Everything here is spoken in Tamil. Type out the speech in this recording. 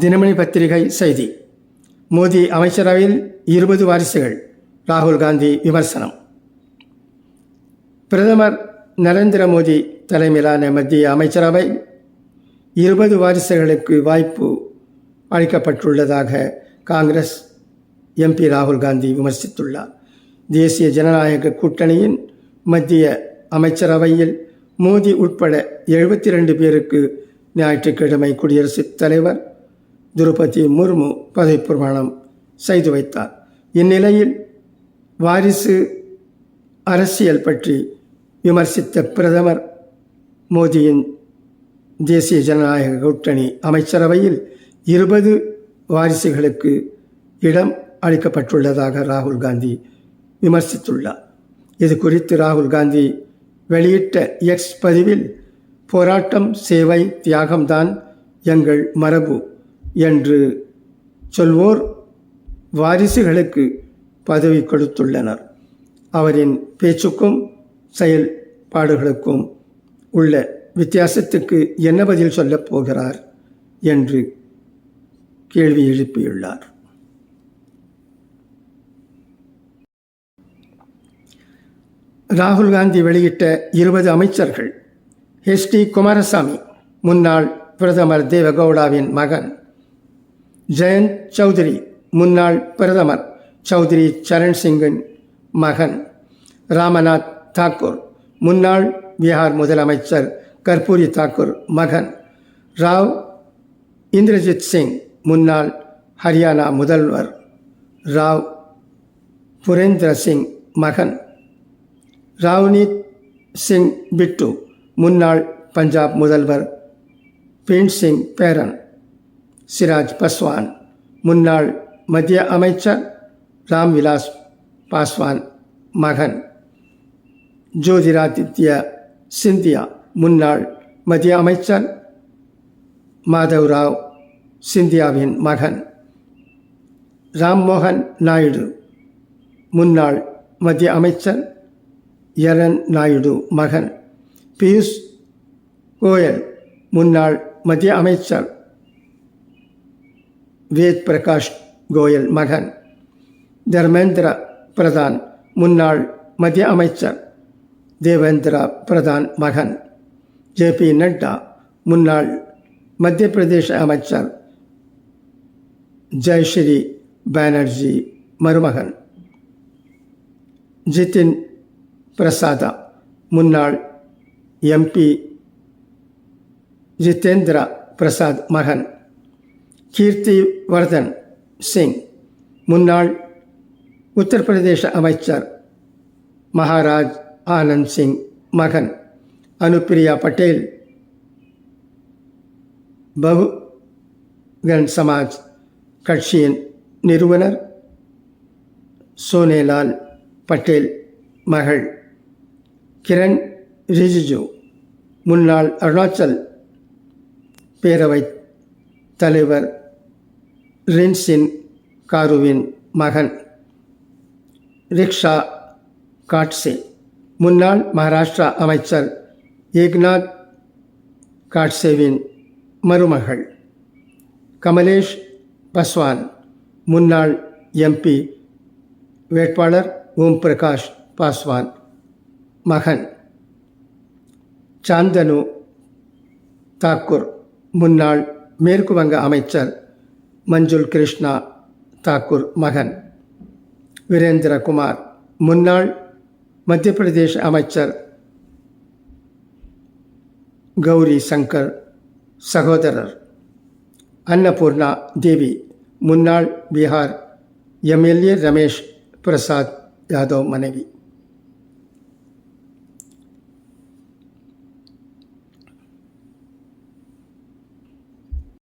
தினமணி பத்திரிகை செய்தி. மோடி அமைச்சரவையில் இருபது வாரிசுகள். ராகுல் காந்தி விமர்சனம். பிரதமர் நரேந்திர மோடி தலைமையிலான மத்திய அமைச்சரவை இருபது வாரிசுகளுக்கு வாய்ப்பு அளிக்கப்பட்டுள்ளதாக காங்கிரஸ் எம்பி ராகுல் காந்தி விமர்சித்துள்ளார். தேசிய ஜனநாயக கூட்டணியின் மத்திய அமைச்சரவையில் மோடி உட்பட எழுபத்தி ரெண்டு பேருக்கு ஞாயிற்றுக்கிழமை குடியரசுத் தலைவர் திரௌபதி முர்மு பதவி பிரமாணம் செய்து வைத்தார். இந்நிலையில் வாரிசு அரசியல் பற்றி விமர்சித்த பிரதமர் மோடியின் தேசிய ஜனநாயக கூட்டணி அமைச்சரவையில் இருபது வாரிசுகளுக்கு இடம் அளிக்கப்பட்டுள்ளதாக ராகுல் காந்தி விமர்சித்துள்ளார். இது குறித்து ராகுல் காந்தி வெளியிட்ட எக்ஸ் பதிவில் போராட்டம் சேவை தியாகம்தான் எங்கள் மரபு. என்று சொல்வோர் வாரிசுகளுக்கு பதவி கொடுத்துள்ளனர். அவரின் பேச்சுக்கும் செயல்பாடுகளுக்கும் உள்ள வித்தியாசத்துக்கு என்ன பதில் சொல்லப் போகிறார் என்று கேள்வி எழுப்பியுள்ளார். ராகுல் காந்தி வெளியிட்ட இருபது அமைச்சர்கள். S T. குமாரசாமி முன்னாள் பிரதமர் தேவகவுடாவின் மகன். ஜெயந்த் சௌத்ரி முன்னாள் பிரதமர் சௌத்ரி சரண் சிங்கின் மகன் ராமநாத் தாக்கூர் முன்னாள் பீகார் முதலமைச்சர் கர்பூரி தாக்கூர் மகன் ராவ் இந்திரஜித் சிங் முன்னாள் ஹரியானா முதல்வர் ராவ் புரேந்திர சிங் மகன் ராவ்னீத் சிங் பிட்டு முன்னாள் பஞ்சாப் முதல்வர் பீன் சிங் பேரன். சிராஜ் பஸ்வான். முன்னாள் மத்திய அமைச்சர் ராம்விலாஸ் பாஸ்வான் மகன். ஜோதிராதித்ய சிந்தியா முன்னாள் மத்திய அமைச்சர் மாதவ் ராவ் சிந்தியாவின் மகன். ராம்மோகன் நாயுடு முன்னாள் மத்திய அமைச்சர் எரன் நாயுடு மகன். பியூஷ் கோயல் முன்னாள் மத்திய அமைச்சர் வேத் பிரகாஷ் கோயல் மகன் தர்மேந்திர பிரதான் முன்னாள் மத்திய அமைச்சர் தேவேந்திர பிரதான் மகன் ஜே பி நட்டா முன்னாள் மத்திய பிரதேச அமைச்சர் ஜெயஸ்ரீ பானர்ஜி மருமகன் ஜிதின் பிரசாதா முன்னாள் எம்பி ஜிதேந்திர பிரசாத் மகன் கீர்த்தி வர்தன் சிங் முன்னாள் உத்தரப்பிரதேச அமைச்சர் மகாராஜ் ஆனந்த் சிங் மகன் அனுப்பிரியா பட்டேல் பகுகன் சமாஜ் கட்சியின் நிறுவனர் சோனேலால் பட்டேல் மகள் கிரண் ரிஜிஜு முன்னாள் அருணாச்சல் பேரவை தலைவர் ரின்சின் காருவின் மகன் ரிக்ஷா காட்சே முன்னாள் மகாராஷ்டிரா அமைச்சர் ஏக்நாத் காட்சேவின் மருமகள் கமலேஷ் பஸ்வான். முன்னாள் எம்பி வேட்பாளர் ஓம் பிரகாஷ் பாஸ்வான். மகன் சாந்தனு தாக்கூர். முன்னாள் மேற்கு வங்க அமைச்சர் மஞ்சுள் கிருஷ்ணா தாக்கூர் மகன் வீரேந்திரகுமார் முன்னாள் மத்திய பிரதேச அமைச்சர் கௌரி சங்கர் சகோதரர் அன்னபூர்ணா தேவி முன்னாள் பீகார் எம்எல்ஏ ரமேஷ் பிரசாத் யாதவ் மனைவி